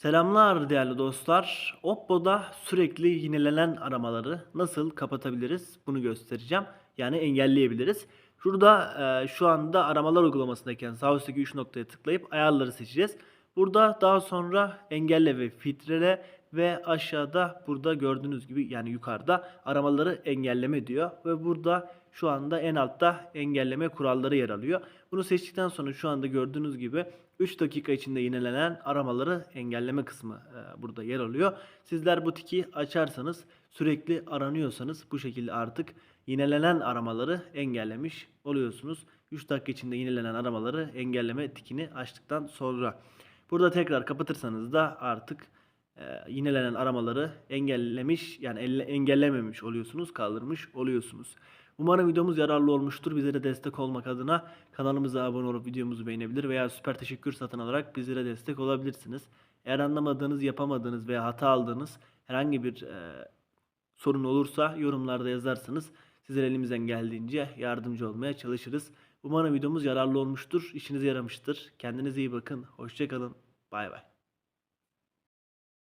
Selamlar değerli dostlar. Oppo'da sürekli yinelenen aramaları nasıl kapatabiliriz? Bunu göstereceğim. Yani engelleyebiliriz. Şurada e, şu anda aramalar uygulamasındayken sağ üstteki 3 noktaya tıklayıp ayarları seçeceğiz. Burada daha sonra engelle ve filtrele ve aşağıda burada gördüğünüz gibi yani yukarıda aramaları engelleme diyor. Ve burada şu anda en altta engelleme kuralları yer alıyor. Bunu seçtikten sonra şu anda gördüğünüz gibi 3 dakika içinde yinelenen aramaları engelleme kısmı e, burada yer alıyor. Sizler bu tiki açarsanız sürekli aranıyorsanız bu şekilde artık yinelenen aramaları engellemiş oluyorsunuz. 3 dakika içinde yinelenen aramaları engelleme tikini açtıktan sonra. Burada tekrar kapatırsanız da artık e, yinelenen aramaları engellemiş yani elle- engellememiş oluyorsunuz, kaldırmış oluyorsunuz. Umarım videomuz yararlı olmuştur. Bizlere destek olmak adına kanalımıza abone olup videomuzu beğenebilir veya süper teşekkür satın alarak bizlere destek olabilirsiniz. Eğer anlamadığınız, yapamadığınız veya hata aldığınız herhangi bir e, sorun olursa yorumlarda yazarsanız sizlere elimizden geldiğince yardımcı olmaya çalışırız. Umarım videomuz yararlı olmuştur, işinize yaramıştır. Kendinize iyi bakın, hoşçakalın, bay bay.